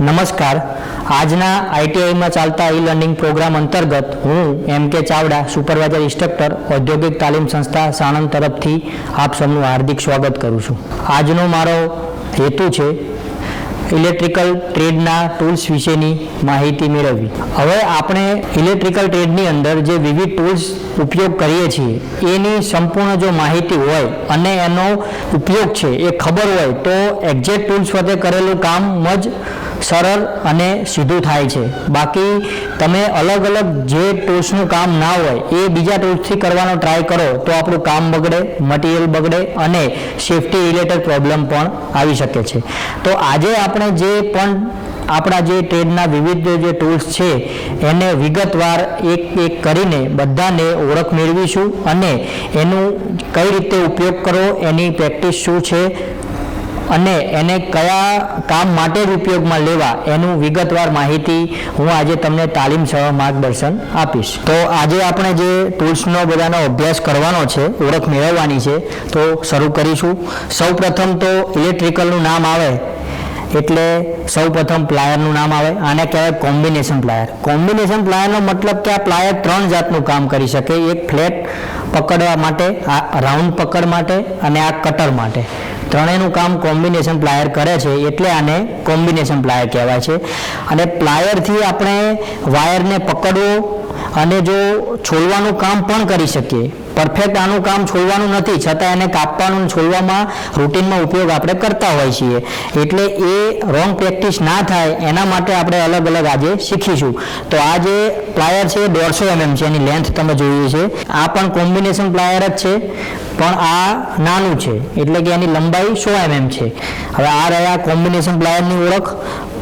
નમસ્કાર. આજના આઈટીઆઈમાં ચાલતા ઈ લર્નિંગ પ્રોગ્રામ અંતર્ગત હું એમ કે ચાવડા, સુપરવાઇઝર, ઇન્સ્ટ્રક્ટર, ઔદ્યોગિક તાલીમ સંસ્થા સાણંદ તરફથી આપ સૌનું હાર્દિક સ્વાગત કરું છું. આજનો મારો હેતુ છે ઇલેક્ટ્રિકલ ટ્રેડના ટૂલ્સ વિશેની માહિતી મેળવવી. હવે આપણે ઇલેક્ટ્રિકલ ટ્રેડની અંદર જે વિવિધ ટૂલ્સ ઉપયોગ કરીએ છીએ, એની સંપૂર્ણ જો માહિતી હોય અને એનો ઉપયોગ છે એ ખબર હોય તો એક્ઝેક્ટ ટૂલ્સ વખતે કરેલું કામ જ સરળ અને સીધું થાય છે. બાકી તમે અલગ અલગ જે ટૂલ્સનું કામ ના હોય, એ બીજા ટૂલ્સથી કરવાનો ટ્રાય કરો, તો આપણું કામ બગડે મટીરિયલ બગડે અને સેફટી રિલેટેડ પ્રોબ્લેમ પણ આવી શકે છે. તો આજે આપણે જે પણ આપણા જે ટ્રેડના વિવિધ જે ટૂલ્સ છે, એને વિગતવાર એક એક કરીને બધાને ઓળખ મેળવીશું અને એનું કઈ રીતે ઉપયોગ કરવો, એની પ્રેક્ટિસ શું છે અને એને કયા કામ માટે જ ઉપયોગમાં લેવા એનું વિગતવાર માહિતી હું આજે તમને તાલીમ સહ માર્ગદર્શન આપીશ. તો આજે આપણે જે ટૂલ્સનો બધાનો અભ્યાસ કરવાનો છે, ઓળખ મેળવવાની છે, તો શરૂ કરીશું. સૌ પ્રથમ તો ઇલેક્ટ્રિકલનું નામ આવે, એટલે સૌ પ્રથમ પ્લાયરનું નામ આવે, આને કહેવાય કોમ્બિનેશન પ્લાયર. કોમ્બિનેશન પ્લાયરનો મતલબ કે આ પ્લાયર ત્રણ જાતનું કામ કરી શકે, એક ફ્લેટ પકડવા માટે, આ રાઉન્ડ પકડ માટે અને આ કટર માટે. ત્રણેયનું કામ કોમ્બિનેશન પ્લાયર કરે છે, એટલે આને કોમ્બિનેશન પ્લાયર કહેવાય છે. અને પ્લાયરથી આપણે વાયરને પકડવો અને જો છોલવાનું કામ પણ કરી શકીએ. પરફેક્ટ આનું કામ છોડવાનું નથી, છતાં એને કાપવાનું છોડવામાં રૂટીનમાં ઉપયોગ આપણે કરતા હોઈએ છીએ. એટલે એ રોંગ પ્રેક્ટિસ ના થાય, એના માટે આપણે અલગ અલગ આજે શીખીશું. તો આ જે પ્લાયર છે દોઢસો એમએમ છે, એની લેન્થ તમે જોઈએ છે. આ પણ કોમ્બિનેશન પ્લાયર જ છે, પણ આ નાનું છે, એટલે કે એની લંબાઈ સો એમએમ છે. હવે આ રહ્યા કોમ્બિનેશન પ્લાયરની ઓળખ,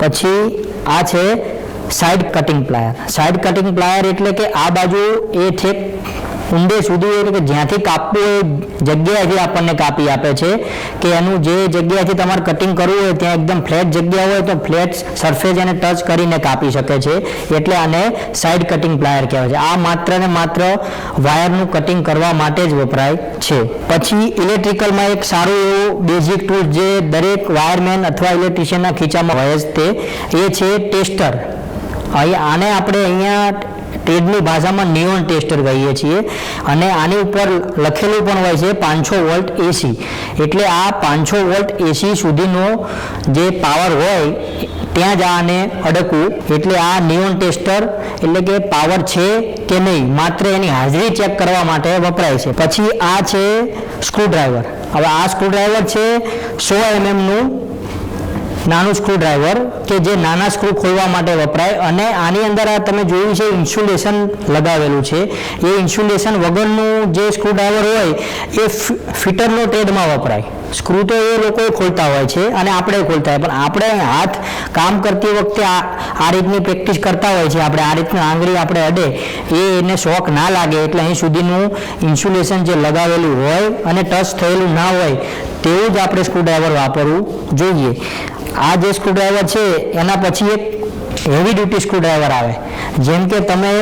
પછી આ છે side cutting plier side cutting plier એટલે કે આ બાજુ એ ઠેક ઊંડે સુધી એટલે કે જ્યાંથી કાપવું એ જગ્યાએથી આપણને કાપી આપે છે કે એનું જે જગ્યાએથી તમારે કટિંગ કરવું હોય ત્યાં એકદમ ફ્લેટ જગ્યા હોય તો ફ્લેટ સરફેસ એને ટચ કરીને કાપી શકે છે. એટલે આને સાઈડ કટિંગ પ્લાયર કહેવાય છે. આ માત્ર ને માત્ર વાયરનું કટિંગ કરવા માટે જ વપરાય છે. પછી ઇલેક્ટ્રિકલમાં એક સારું એવું બેઝિક ટૂલ જે દરેક વાયરમેન અથવા ઇલેક્ટ્રિશિયનના ખીચામાં હોય જ તે, એ છે ટેસ્ટર. અહીં આને આપણે અહીંયા ટ્રેડની ભાષામાં નિયોન ટેસ્ટર કહીએ છીએ અને આની ઉપર લખેલું પણ હોય છે પાંચસો વોલ્ટ એસી એટલે આ પાંચસો વોલ્ટ એસી સુધીનો જે પાવર હોય, ત્યાં જ આને અડકવું. એટલે આ નિયોન ટેસ્ટર એટલે કે પાવર છે કે નહીં, માત્ર એની હાજરી ચેક કરવા માટે વપરાય છે. પછી આ છે સ્ક્રૂડ્રાઈવર હવે આ સ્ક્રૂડ્રાઈવર છે સો એમએમનું નાનું સ્ક્રૂડ્રાઈવર કે જે નાના સ્ક્રૂ ખોલવા માટે વપરાય અને આની અંદર આ તમે જોયું છે ઇન્સ્યુલેશન લગાવેલું છે. એ ઇન્સ્યુલેશન વગરનું જે સ્ક્રૂડ્રાઈવર હોય એ ફિટરનો ટેડમાં વપરાય. સ્ક્રૂ તો એ લોકો ખોલતા હોય છે અને આપણે ખોલતા હોય. પણ આપણે હાથ કામ કરતી વખતે આ આ રીતની પ્રેક્ટિસ કરતા હોય છે. આપણે આ રીતની આંગળી આપણે અડે, એ એને શોખ ના લાગે. એટલે અહીં સુધીનું ઇન્સ્યુલેશન જે લગાવેલું હોય અને ટચ થયેલું ના હોય, તેવું જ આપણે સ્ક્રૂડ્રાઈવર વાપરવું જોઈએ. આ જે સ્ક્રૂડ્રાઈવર છે એના પછી એક હેવી ડ્યુટી સ્ક્રૂડ્રાઈવર આવે. જેમ કે તમે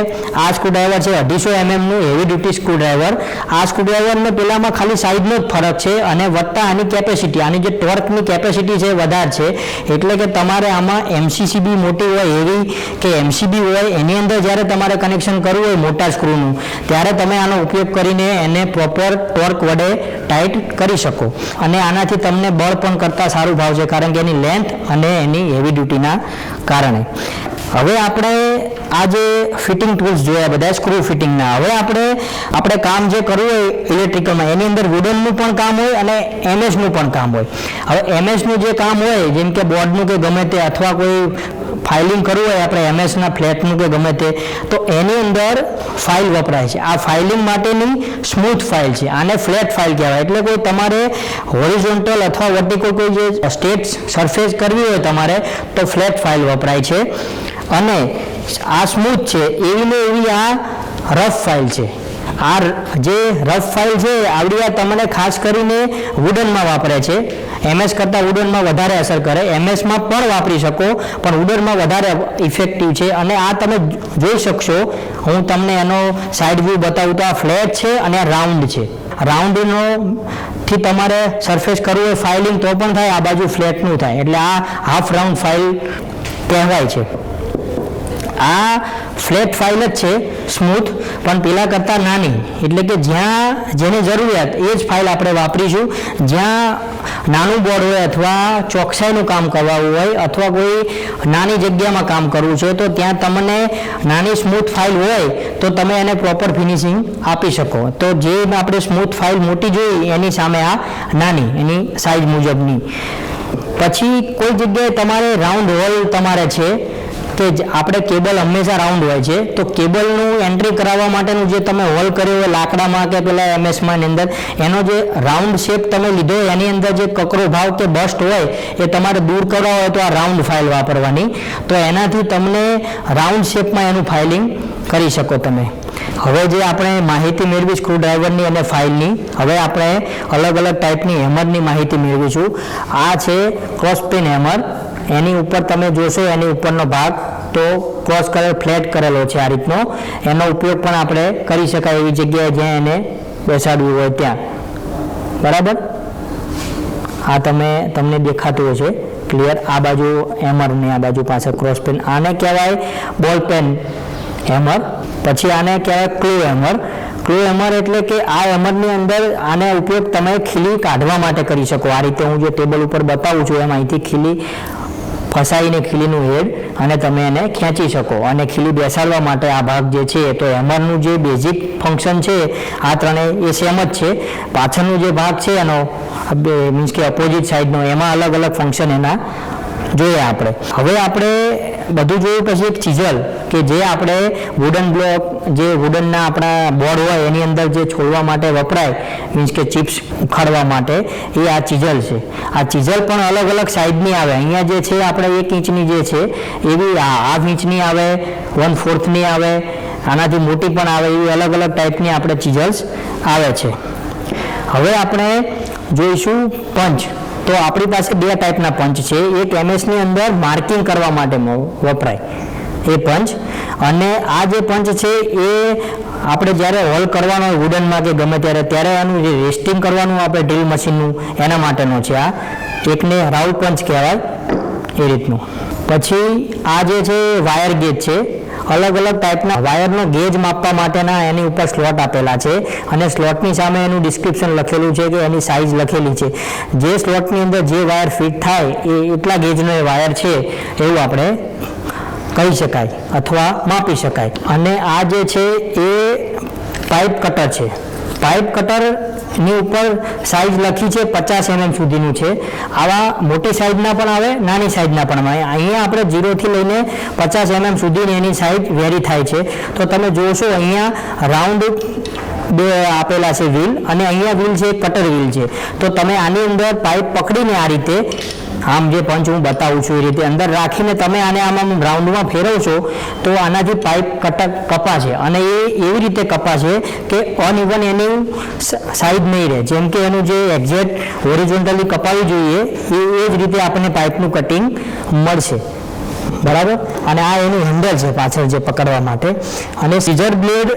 આ સ્ક્રૂડ્રાઈવર છે, અઢીસો એમએમનું હેવી ડ્યુટી સ્ક્રૂડ્રાઈવર આ સ્ક્રૂડ્રાઈવરને પેલામાં ખાલી સાઈઝનો જ ફરક છે અને વત્તા આની કેપેસિટી આની જે ટોર્કની કેપેસિટી છે વધારે છે. એટલે કે તમારે આમાં એમસીસીબી મોટી હોય એવી કે એમસીબી હોય, એની અંદર જ્યારે તમારે કનેક્શન કરવું હોય મોટા સ્ક્રૂનું ત્યારે તમે આનો ઉપયોગ કરીને એને પ્રોપર ટોર્ક વડે ટાઈટ કરી શકો. અને આનાથી તમને બળ પણ કરતાં સારું ભાવ છે, કારણ કે એની લેન્થ અને એની હેવી ડ્યુટીના કારણે. હવે આપણે આ જે ફિટિંગ ટૂલ્સ જોયા બધા સ્ક્રૂ ફિટિંગના હવે આપણે આપણે કામ જે કરવું હોય ઇલેક્ટ્રિકલમાં એની અંદર વુડનનું પણ કામ હોય અને એમએસનું પણ કામ હોય. હવે એમએસનું જે કામ હોય, જેમ કે બોર્ડનું કે ગમે તે, અથવા કોઈ ફાઇલિંગ કરવું હોય, આપણે એમએસના ફ્લેટનું કે ગમે તે, તો એની અંદર ફાઇલ વપરાય છે. આ ફાઇલિંગ માટેની સ્મૂથ ફાઇલ છે. આને ફ્લેટ ફાઇલ કહેવાય. એટલે કોઈ તમારે હોરિઝોન્ટલ અથવા વર્ટિકલ કોઈ જે સ્ટેટ સરફેસ કરવી હોય તમારે, તો ફ્લેટ ફાઇલ વપરાય છે. અને આ સ્મૂથ છે. એવી ને એવી આ રફ ફાઇલ છે. આ જે રફ ફાઇલ છે આવડી આ તમને ખાસ કરીને વુડનમાં વાપરે છે. એમએસ કરતાં વુડનમાં વધારે અસર કરે. એમએસમાં પણ વાપરી શકો, પણ વુડનમાં વધારે ઇફેક્ટિવ છે. અને આ તમે જોઈ શકશો, હું તમને એનો સાઇડ વ્યૂ બતાવું તો આ ફ્લેટ છે અને આ રાઉન્ડ છે. રાઉન્ડનો થી તમારે સરફેસ કરવું હોય ફાઇલિંગ તો પણ થાય, આ બાજુ ફ્લેટનું થાય. એટલે આ હાફ રાઉન્ડ ફાઇલ કહેવાય છે. આ ફ્લેટ ફાઇલ જ છે સ્મૂથ પણ પેલા કરતાં નાની. એટલે કે જ્યાં જેની જરૂરિયાત, એ જ ફાઇલ આપણે વાપરીશું. જ્યાં નાનું બોર્ડ હોય અથવા ચોકસાઈનું કામ કરવાનું હોય, અથવા કોઈ નાની જગ્યામાં કામ કરવું છે, તો ત્યાં તમને નાની સ્મૂથ ફાઇલ હોય, તો તમે એને પ્રોપર ફિનિશિંગ આપી શકો. તો જે આપણે સ્મૂથ ફાઇલ મોટી જોઈ, એની સામે આ નાની, એની સાઇઝ મુજબની. પછી કોઈ જગ્યાએ તમારે રાઉન્ડ હોલ તમારે છે કે આપણે કેબલ હંમેશા રાઉન્ડ હોય છે. તો કેબલનું એન્ટ્રી કરાવવા માટેનું જે તમે હોલ કર્યો હોય લાકડામાં કે પેલા એમએસમાં એની અંદર, એનો જે રાઉન્ડ શેપ તમે લીધો એની અંદર જે કકરો ભાવ કે બસ્ટ હોય, એ તમારે દૂર કરવા હોય તો આ રાઉન્ડ ફાઇલ વાપરવાની. તો એનાથી તમને રાઉન્ડ શેપમાં એનું ફાઇલિંગ કરી શકો તમે. હવે જે આપણે માહિતી મેળવી સ્ક્રૂડ્રાઈવરની અને ફાઇલની, હવે આપણે અલગ અલગ ટાઈપની હેમરની માહિતી મેળવીશું. આ છે ક્રોસ પિન હેમર. એની ઉપર તમે જોશો એની ઉપરનો ભાગ, તો ક્રોસ કલર ફ્લેટ કરેલો છે આ રીતનો. એનો ઉપયોગ પણ આપણે કરી શકાય એવી જગ્યાએ જ્યાં એને બેસાડવું હોય ત્યાં. બરાબર? આ તમે, તમને દેખાતું હશે. ક્લિયર આ બાજુ હેમર ને આ બાજુ પાસે ક્રોસ પેન આને કહેવાય બોલ પેન હેમર પછી આને કહેવાય ક્લુ હેમર ક્લુ હેમર એટલે કે આ હેમરની અંદર આને ઉપયોગ તમે ખીલી કાઢવા માટે કરી શકો. આ રીતે હું જે ટેબલ ઉપર બતાવું છું, એમ અહીંથી ખીલી ફસાઈને ખીલીનું હેડ અને તમે એને ખેંચી શકો. અને ખીલી બેસાડવા માટે આ ભાગ જે છે, તો હેમરનું જે બેઝિક ફંક્શન છે, આ ત્રણેય એ સેમ જ છે. પાછળનું જે ભાગ છે, એનો મીન્સ કે અપોઝિટ સાઈડનો એમાં અલગ અલગ ફંક્શન એના જોઈએ આપણે. હવે આપણે બધું જોયું પછી એક ચીઝલ કે જે આપણે વુડન બ્લોક જે વુડનના આપણા બોર્ડ હોય એની અંદર જે છોડવા માટે વપરાય મીન્સ કે ચિપ્સ ઉખાડવા માટે, એ આ ચીઝલ છે. આ ચીઝલ પણ અલગ અલગ સાઈઝની આવે. અહીંયા જે છે આપણે એક ઇંચની જે છે, એવી આ હાફ ઇંચની આવે વન ફોર્થની આવે, આનાથી મોટી પણ આવે, એવી અલગ અલગ ટાઈપની આપણે ચીઝલ્સ આવે છે. હવે આપણે જોઈશું પંચ. તો આપણી પાસે બે ટાઈપના પંચ છે. એક એમએસની અંદર માર્કિંગ કરવા માટે વપરાય. એ પંચ. અને આ જે પંચ છે, એ આપણે જ્યારે હોલ કરવાનો હોય વુડનમાં કે ગમે ત્યારે ત્યારે આનું જે રેસ્ટિંગ કરવાનું આપણે ડ્રીલ મશીનનું એના માટેનો છે આ. એકને રાઉન્ડ પંચ કહેવાય એ રીતનું. પછી આ જે છે વાયર ગેજ છે. અલગ અલગ ટાઈપના વાયરનો ગેજ માપવા માટેના એની ઉપર સ્લોટ આપેલા છે. અને સ્લોટની સામે એનું ડિસ્ક્રિપ્શન લખેલું છે કે એની સાઇઝ લખેલી છે. જે સ્લોટની અંદર જે વાયર ફિટ થાય, એ એટલા ગેજનો એ વાયર છે એવું આપણે કહી શકાય અથવા માપી શકાય. અને આ જે છે, એ પાઇપ કટર છે. પાઇપ કટરની ઉપર સાઇઝ લખી છે પચાસ એમએમ સુધીનું છે. આવા મોટી સાઇઝના પણ આવે, નાની સાઇઝના પણ આવે. અહીંયા આપણે જીરોથી લઈને પચાસ એમએમ સુધીની એની સાઇઝ વેરી થાય છે. તો તમે જોશો અહીંયા રાઉન્ડ બે આપેલા છે વ્હીલ અને અહીંયા વ્હીલ છે કટર વ્હીલ છે. તો તમે આની અંદર પાઇપ પકડીને આ રીતે આમ જે પંચ હું બતાવું છું એ રીતે અંદર રાખીને તમે આને આમ આમ ફેરવો ફેરવશો, તો આનાથી પાઇપ કટક કપાશે અને એ એવી રીતે કપાશે કે અનઇવન એની સાઈડ નહીં રહે. જેમ કે એનું જે એક્ઝેક્ટ હોરિઝોન્ટલી કપાવી જોઈએ, એ એ જ રીતે આપણને પાઇપનું કટિંગ મળશે. બરાબર? અને આ એનું હેન્ડલ છે પાછળ જે પકડવા માટે. અને સીઝર બ્લેડ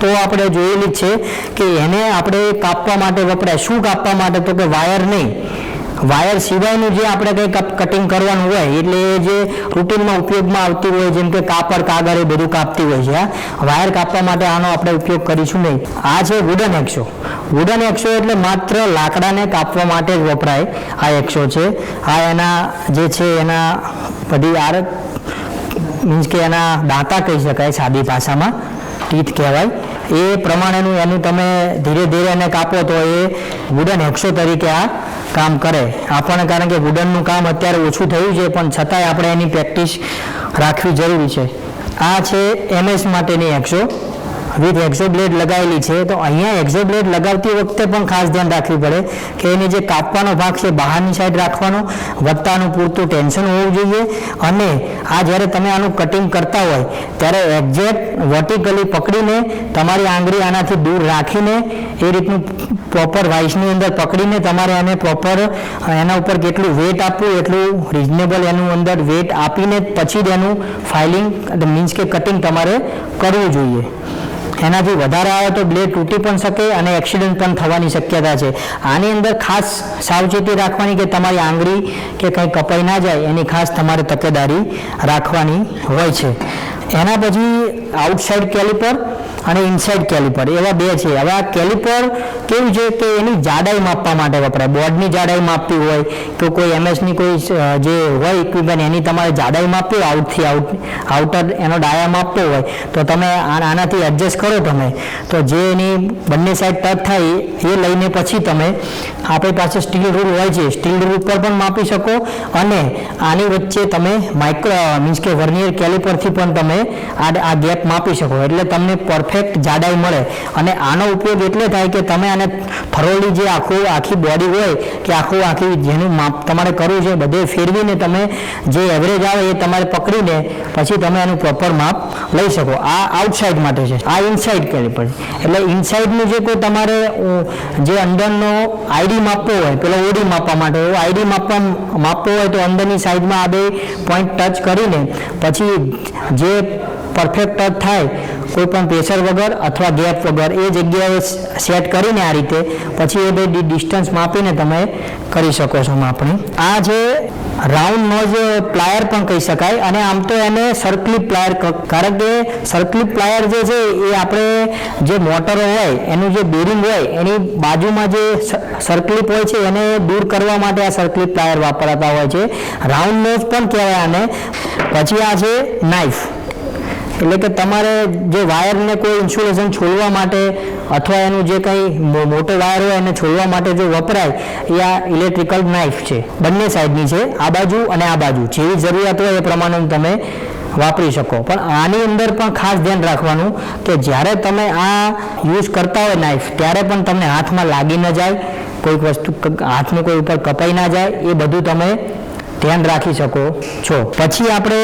તો આપણે જોયેલી જ છે કે એને આપણે કાપવા માટે વપરાય. શું કાપવા માટે? તો કે વાયર નહીં. વાયર સિવાયનું જે આપણે કંઈ કટિંગ કરવાનું હોય, એટલે એ જે રૂટીનમાં ઉપયોગમાં આવતી હોય, જેમ કે કાપડ, કાગળ એ બધું કાપતી હોય છે વાયર કાપવા માટે આનો આપણે ઉપયોગ કરીશું નહીં. આ છે વુડન એક્સો વુડન એક્સો એટલે માત્ર લાકડાને કાપવા માટે જ વપરાય આ એક્સો છે. આ એના જે છે એના બધી આર, મીન્સ કે એના દાંતા કહી શકાય, સાદી ભાષામાં, ટીથ કહેવાય. એ પ્રમાણેનું એનું તમે ધીરે ધીરે એને કાપો તો એ વુડન હેક્સો તરીકે આ કામ કરે. આપણને કારણ કે વુડનનું કામ અત્યારે ઓછું થયું છે, પણ છતાંય આપણે એની પ્રેક્ટિસ રાખવી જરૂરી છે. આ છે એમએસ માટેની એક્સો વિથ એક્ઝોબ્લેડ લગાવેલી છે, તો અહીંયા એક્ઝોબ્લેડ લગાવતી વખતે પણ ખાસ ધ્યાન રાખવું પડે કે એની જે કાપવાનો ભાગ છે, બહારની સાઈડ રાખવાનો, વત્તાનું પૂરતું ટેન્શન હોવું જોઈએ અને આ જ્યારે તમે આનું કટિંગ કરતા હોય, ત્યારે એક્ઝેક્ટ વર્ટિકલી પકડીને તમારી આંગળી આનાથી દૂર રાખીને એ રીતનું પ્રોપર વાઇસની અંદર પકડીને તમારે એને પ્રોપર એના ઉપર કેટલું વેટ આપવું, એટલું રિઝનેબલ એનું અંદર વેટ આપીને પછી જ એનું ફાઇલિંગ મીન્સ કે કટિંગ તમારે કરવું જોઈએ. એનાથી વધારે આવે તો બ્લેડ તૂટી પણ શકે અને એક્સિડન્ટ પણ થવાની શક્યતા છે. આની અંદર ખાસ સાવચેતી રાખવાની કે તમારી આંગળી કે કંઈ કપાઈ ના જાય, એની ખાસ તમારે તકેદારી રાખવાની હોય છે. એના પછી આઉટસાઇડ કેલિપર અને ઇનસાઇડ કેલિપર એવા બે છે. હવે આ કેલિપર કેવું છે કે એની જાડાઈ માપવા માટે વપરાય. બોર્ડની જાડાઈ માપવી હોય કે કોઈ એમએસની કોઈ જે હોય ઇક્વિપમેન્ટ એની તમારે જાડાઈ માપવી આઉટથી આઉટ આઉટર એનો ડાયા માપવો હોય, તો તમે આનાથી એડજસ્ટ કરો તમે. તો જે એની બંને સાઈડ ટચ થાય, એ- લઈને પછી તમે આપણી પાસે સ્ટીલ રૂલ હોય છે. સ્ટીલ રૂલ ઉપર પણ માપી શકો અને આની વચ્ચે તમે માઇક્રો મીન્સ કે વર્નિયર કેલિપરથી પણ તમે આ ગેપ માપી શકો. એટલે તમને પરફેક્ટ જાડાઈ મળે. અને આનો ઉપયોગ એટલે થાય કે તમે આને થરોલી જે આખું, આખી બોડી હોય કે આખું, આખી જેનું માપ તમારે કરવું છે, બધે ફેરવીને તમે જે એવરેજ આવે એ તમારે પકડીને પછી તમે એનું પ્રોપર માપ લઈ શકો. આ આઉટસાઇડ માટે છે. આ ઇનસાઇડ પડે એટલે ઇનસાઇડનું જે કોઈ તમારે જે અંદરનો આઈડી માપવો હોય, પેલો ઓડી માપવા માટે એવો આઈડી માપવા, માપવો હોય તો અંદરની સાઈડમાં આ બે પોઈન્ટ ટચ કરીને પછી જે પરફેક્ટ જ થાય, કોઈ પણ પ્રેશર વગર અથવા ગેપ વગર, એ જગ્યાએ સેટ કરીને આ રીતે પછી એ બધી ડિસ્ટન્સ માપીને તમે કરી શકો છો માપણી. આ જે રાઉન્ડ નોઝ પ્લાયર પણ કહી શકાય, અને આમ તો એને સર્કલી પ્લાયર કારણ કે સર્કલી પ્લાયર જે છે, એ આપણે જે મોટરો હોય, એનું જે બેરિંગ હોય, એની બાજુમાં જે સર્કલીપ હોય છે, એને દૂર કરવા માટે આ સર્કલિપ પ્લાયર વાપરાતા હોય છે. રાઉન્ડ નોઝ પણ કહેવાય આને. પછી આ છે નાઇફ એટલે કે તમારે જે વાયરને કોઈ ઇન્સ્યુલેશન છોડવા માટે અથવા એનું જે કંઈ મોટો વાયર હોય એને છોડવા માટે જો વપરાય, એ આ ઇલેક્ટ્રિકલ નાઇફ છે. બંને સાઈડની છે, આ બાજુ અને આ બાજુ. જેવી જરૂરિયાત હોય એ પ્રમાણે તમે વાપરી શકો. પણ આની અંદર પણ ખાસ ધ્યાન રાખવાનું કે જ્યારે તમે આ યુઝ કરતા હોય નાઇફ, ત્યારે પણ તમને હાથમાં લાગી ન જાય, કોઈક વસ્તુ હાથનું કોઈ ઉપર કપાઈ ના જાય, એ બધું તમે ધ્યાન રાખી શકો છો. પછી આપણે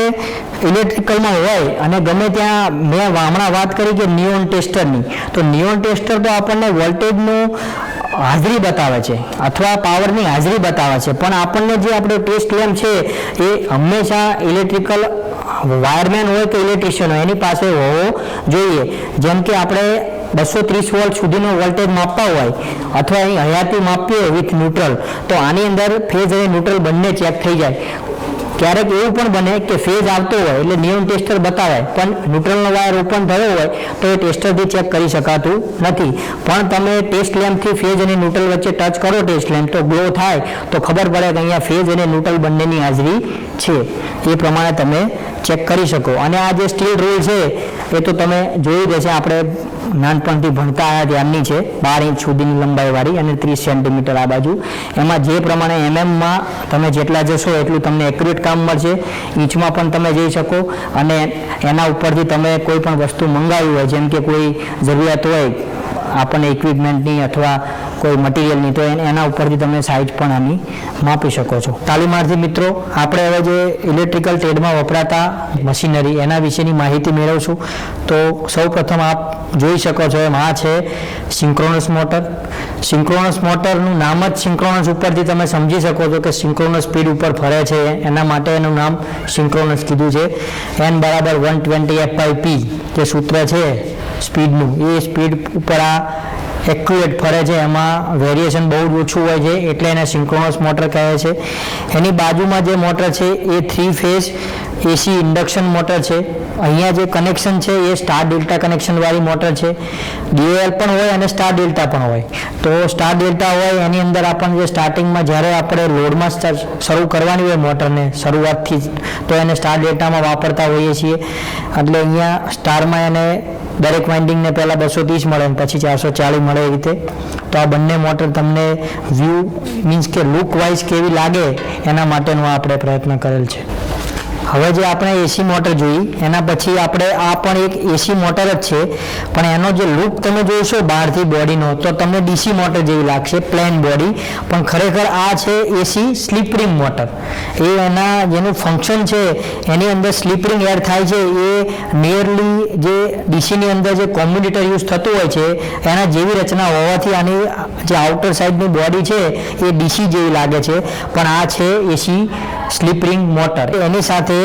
ઇલેક્ટ્રિકલમાં હોય અને ગમે ત્યાં મેં હમણાં વાત કરી કે નિયોન ટેસ્ટરની તો નિયોન ટેસ્ટર તો આપણને વોલ્ટેજનું હાજરી બતાવે છે અથવા પાવરની હાજરી બતાવે છે. પણ આપણને જે આપણે ટેસ્ટ લેમ્પ છે, એ હંમેશા ઇલેક્ટ્રિકલ વાયરમેન હોય કે ઇલેક્ટ્રિશિયન હોય, એની પાસે હોવો જોઈએ. જેમ કે આપણે બસો ત્રીસ વોલ્ટ સુધીનો વોલ્ટેજ માપતા હોય અથવા અહીં હયાતી માપવી હોય વિથ ન્યુટ્રલ તો આની અંદર ફેઝ અને ન્યુટ્રલ બંને ચેક થઈ જાય. ક્યારેક એવું પણ બને કે ફેઝ આવતો હોય એટલે નિયમ ટેસ્ટર બતાવે, પણ ન્યુટ્રલનો વાયર ઓપન થયો હોય તો એ ટેસ્ટરથી ચેક કરી શકાતું નથી. પણ તમે ટેસ્ટ લેમ્પથી ફેઝ અને ન્યુટ્રલ વચ્ચે ટચ કરો ટેસ્ટ લેમ્પ તો ગ્લો થાય, તો ખબર પડે કે અહીંયા ફેઝ અને ન્યુટ્રલ બંનેની હાજરી છે. એ પ્રમાણે તમે ચેક કરી શકો. અને આ જે સ્ટીલ રૂલ છે, એ તો તમે જોયું જ હશે, આપણે નાનપણથી ભણતા આવ્યા ત્યારની છે, બાર ઇંચ સુધીની લંબાઈવાળી અને ત્રીસ સેન્ટીમીટર આ બાજુ. એમાં જે પ્રમાણે એમએમમાં તમે જેટલા જશો એટલું તમને એક્યુરેટ કામ મળશે. ઇંચમાં પણ તમે જઈ શકો અને એના ઉપરથી તમે કોઈ પણ વસ્તુ મંગાવી હોય, જેમ કે કોઈ જરૂરિયાત હોય આપણને ઇક્વિપમેન્ટની અથવા કોઈ મટીરિયલની તો એના ઉપરથી તમે સાઇઝ પણ આની માપી શકો છો. તાલીમાર્થી મિત્રો, આપણે હવે જે ઇલેક્ટ્રિકલ ટ્રેડમાં વપરાતા મશીનરી એના વિશેની માહિતી મેળવશું. તો સૌ પ્રથમ આપ જોઈ શકો છો એમ આ છે સિંક્રોનસ મોટર સિંક્રોનસ મોટરનું નામ જ સિંક્રોનસ ઉપરથી તમે સમજી શકો છો કે સિંક્રોનસ સ્પીડ ઉપર ફરે છે. એના માટે એનું નામ સિંક્રોનસ કીધું છે. એન બરાબર વન ટ્વેન્ટી એફ પી જે સૂત્ર છે, સ્પીડનું. એ સ્પીડ ઉપર આ એક્યુરેટ ફરે છે. એમાં વેરિએશન બહુ જ ઓછું હોય છે, એટલે એને સિંક્રોનસ મોટર કહે છે. એની બાજુમાં જે મોટર છે, એ three phase AC induction motor છે. અહીંયા જે કનેક્શન છે, એ સ્ટાર ડેલ્ટા કનેક્શનવાળી મોટર છે. ડીએલ પણ હોય અને સ્ટાર ડેલ્ટા પણ હોય. તો સ્ટાર ડેલ્ટા હોય, એની અંદર આપણને જે સ્ટાર્ટિંગમાં જ્યારે આપણે લોડમાં શરૂ કરવાની હોય મોટરને શરૂઆતથી તો એને સ્ટાર ડેલ્ટામાં વાપરતા હોઈએ છીએ. એટલે અહીંયા સ્ટારમાં એને દરેક વાઇન્ડિંગને પહેલાં બસો ત્રીસ મળે અને પછી ચારસો ચાલીસ મળે એ રીતે. તો આ બંને મોટર તમને વ્યૂ મીન્સ કે લુક વાઇઝ કેવી લાગે એના માટેનો આપણે પ્રયત્ન કરેલ છે. હવે જે આપણે એસી મોટર જોઈ, એના પછી આપણે આ પણ એક એસી મોટર જ છે, પણ એનો જે લુક તમે જોશો બહારથી બોડીનો તો તમને ડીસી મોટર જેવી લાગશે પ્લેન બોડી પણ ખરેખર આ છે એસી સ્લીપરિંગ મોટર એ એના જેનું ફંક્શન છે, એની અંદર સ્લીપરિંગ એર થાય છે, એ નિયરલી જે ડીસીની અંદર જે કોમ્યુનિટર યુઝ થતું હોય છે, એના જેવી રચના હોવાથી આની જે આઉટર સાઈડની બોડી છે, એ ડીસી જેવી લાગે છે. પણ આ છે એસી સ્લીપરિંગ મોટર એની સાથે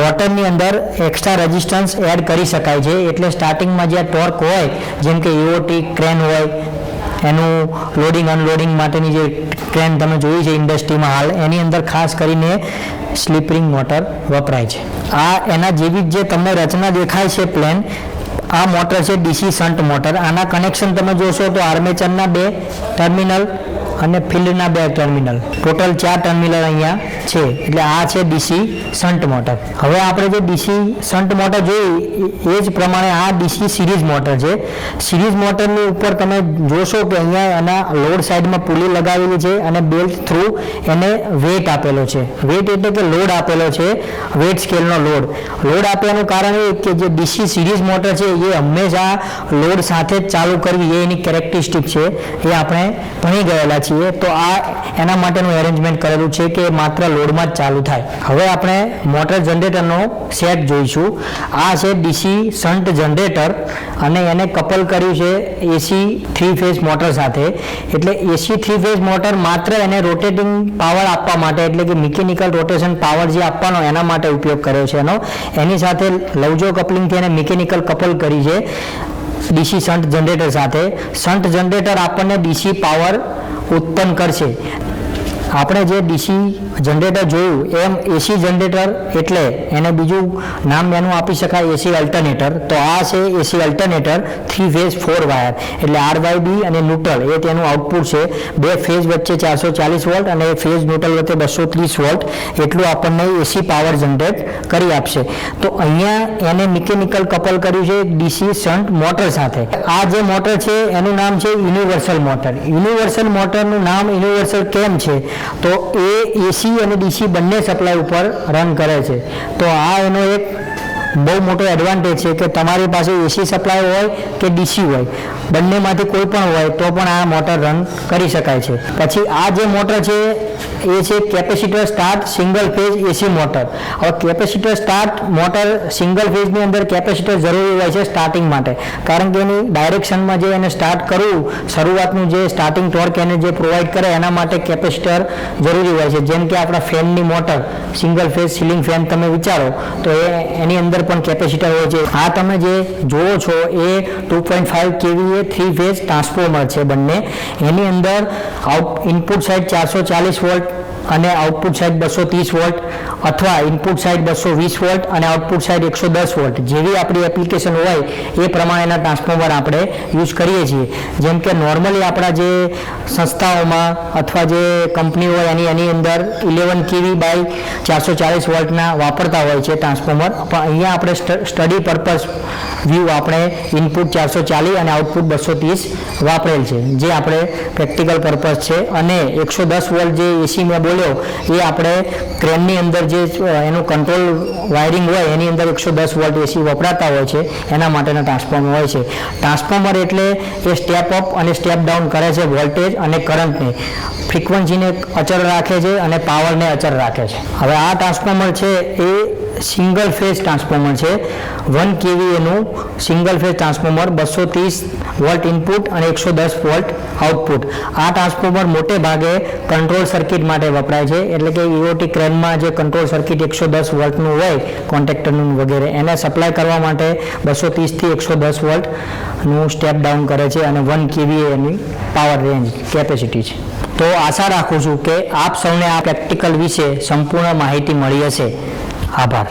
રોટરની અંદર એક્સ્ટ્રા રેઝિસ્ટન્સ એડ કરી શકાય છે. એટલે સ્ટાર્ટિંગમાં જે ટોર્ક હોય, જેમ કે ઇઓટી ક્રેન હોય, એનું લોડિંગ અનલોડિંગ માટેની જે ક્રેન તમે જોઈ છે ઇન્ડસ્ટ્રીમાં હાલ, એની અંદર ખાસ કરીને સ્લીપરિંગ મોટર વપરાય છે. આ એના જેવી જે તમને રચના દેખાય છે પ્લેન આ મોટર છે ડીસી સન્ટ મોટર આના કનેક્શન તમે જોશો તો આર્મેચરના બે ટર્મિનલ અને ફિલ્ડના બે ટર્મિનલ. ટોટલ ચાર ટર્મિનલ અહીંયા છે. એટલે આ છે ડીસી શન્ટ મોટર. હવે આપણે જે ડીસી શન્ટ મોટર જોઈ, એ જ પ્રમાણે આ ડીસી સિરીઝ મોટર છે. સિરીઝ મોટરની ઉપર તમે જોશો કે અહીંયા એના લોડ સાઈડમાં પુલી લગાવેલી છે અને બેલ્ટ થ્રુ એને વેટ આપેલો છે. વેટ એટલે કે લોડ આપેલો છે, વેટ સ્કેલનો લોડ. લોડ આપવાનું કારણ એ કે જે ડીસી સિરીઝ મોટર છે, એ હંમેશા લોડ સાથે જ ચાલુ કરવી, એ એની કેરેક્ટરિસ્ટિક છે. એ આપણે ભણી ગયેલા છીએ, તો આ એના માટેનું એરેન્જમેન્ટ કરેલું છે કે માત્ર લોડમાં જ ચાલુ થાય. હવે આપણે મોટર જનરેટરનો સેટ જોઈશું. આ છે ડીસી શન્ટ જનરેટર અને એને કપલ કર્યું છે એસી થ્રી ફેઝ મોટર સાથે. એટલે એસી થ્રી ફેઝ મોટર માત્ર એને રોટેટિંગ પાવર આપવા માટે, એટલે કે મિકેનિકલ રોટેશન પાવર જે આપવાનો એના માટે ઉપયોગ કર્યો છે એનો. એની સાથે લવજો કપલિંગથી એને મિકેનિકલ કપલ કરી છે ડીસી શન્ટ જનરેટર સાથે. શન્ટ જનરેટર આપણને ડીસી પાવર ઉત્પન્ન કરશે. આપણે જે ડીસી જનરેટર જોયું, એમ એસી જનરેટર એટલે એને બીજું નામ એનું આપી શકાય એસી અલ્ટરનેટર તો આ છે AC alternator three phase four wire એટલે આર વાય બી અને ન્યુટ્રલ એ તેનું આઉટપુટ છે. બે ફેઝ વચ્ચે ચારસો ચાલીસ વોલ્ટ અને ફેઝ ન્યુટ્રલ વચ્ચે બસો ત્રીસ વોલ્ટ એટલું આપણને એસી પાવર જનરેટ કરી આપશે. તો અહીંયા એને મિકેનિકલ કપલ કર્યું છે ડીસી શન્ટ મોટર સાથે. આ જે મોટર છે, એનું નામ છે યુનિવર્સલ મોટર યુનિવર્સલ મોટરનું નામ યુનિવર્સલ કેમ છે? તો એ એસી અને ડીસી બંને સપ્લાય ઉપર રન કરે છે. તો આ એનો એક બહુ મોટો એડવાન્ટેજ છે કે તમારી પાસે એસી સપ્લાય હોય કે ડીસી હોય. બંનેમાંથી કોઈ પણ હોય તો પણ આ મોટર રન કરી શકાય છે. પછી આ જે મોટર છે, એ છે capacitor start single phase AC motor. હવે કેપેસિટર સ્ટાર્ટ મોટર સિંગલ ફેઝની અંદર કેપેસિટર જરૂરી હોય છે સ્ટાર્ટિંગ માટે. કારણ કે એની ડાયરેક્શનમાં જે એને સ્ટાર્ટ કરવું, શરૂઆતનું જે સ્ટાર્ટિંગ ટોર્ક એને જે પ્રોવાઈડ કરે, એના માટે કેપેસિટર જરૂરી હોય છે. જેમ કે આપણા ફેનની motor, single phase ceiling fan તમે વિચારો, તો એ એની અંદર પણ કેપેસિટર હોય છે. આ તમે જે જુઓ છો, એ two point five KVA three phase transformer છે બંને. એની અંદર આઉટ ઇનપુટ સાઇડ ચારસો ચાલીસ વોલ્ટ અને આઉટપુટ સાઇડ બસો ત્રીસ વોલ્ટ અથવા ઇનપુટ સાઇડ બસો વીસ વોલ્ટ અને આઉટપુટ સાઇડ એકસો દસ વોલ્ટ. જેવી આપણી એપ્લિકેશન હોય, એ પ્રમાણેના ટ્રાન્સફોર્મર આપણે યુઝ કરીએ છીએ. જેમ કે નોર્મલી આપણા જે સંસ્થાઓમાં અથવા જે કંપની હોય, એની એની અંદર ઇલેવન કેવી બાય ચારસો ચાલીસ વોલ્ટના વાપરતા હોય છે ટ્રાન્સફોર્મર પણ અહીંયા આપણે સ્ટડી પર્પઝ વ્યૂ આપણે ઇનપુટ ચારસો ચાલીસ અને આઉટપુટ બસો ત્રીસ વાપરેલ છે. જે આપણે પ્રેક્ટિકલ પર્પઝ છે. અને એકસો દસ વોલ્ટ જે એસી મેં બોલ્યો, એ આપણે ક્રેનની અંદર જે એનું કંટ્રોલ વાયરિંગ હોય, એની અંદર એકસો દસ વોલ્ટ એસી વપરાતા હોય છે, એના માટેના ટ્રાન્સફોર્મર હોય છે. ટ્રાન્સફોર્મર એટલે એ સ્ટેપ અપ અને સ્ટેપ ડાઉન કરે છે વોલ્ટેજ અને કરંટને ફ્રિકવન્સીને અચળ રાખે છે અને પાવરને અચળ રાખે છે. હવે આ ટ્રાન્સફોર્મર છે, એ સિંગલ ફેઝ ટ્રાન્સફોર્મર છે. વન કેવી એનું સિંગલ ફેઝ ટ્રાન્સફોર્મર બસો ત્રીસ વોલ્ટ ઇનપુટ અને એકસો દસ વોલ્ટ આઉટપુટ આ ટ્રાન્સફોર્મર મોટે ભાગે કંટ્રોલ સર્કિટ માટે વપરાય છે. એટલે કે ઇઓટી ક્રેનમાં જે કંટ્રોલ સર્કિટ એકસો દસ વોલ્ટનું હોય કોન્ટેક્ટરનું વગેરે, એને સપ્લાય કરવા માટે બસો ત્રીસથી એકસો દસ વોલ્ટનું સ્ટેપ ડાઉન કરે છે અને વન કેવી એની પાવર રેન્જ કેપેસિટી છે. તો આશા રાખું છું કે આપ સૌને આ પ્રેક્ટિકલ વિશે સંપૂર્ણ માહિતી મળી હશે. આભાર.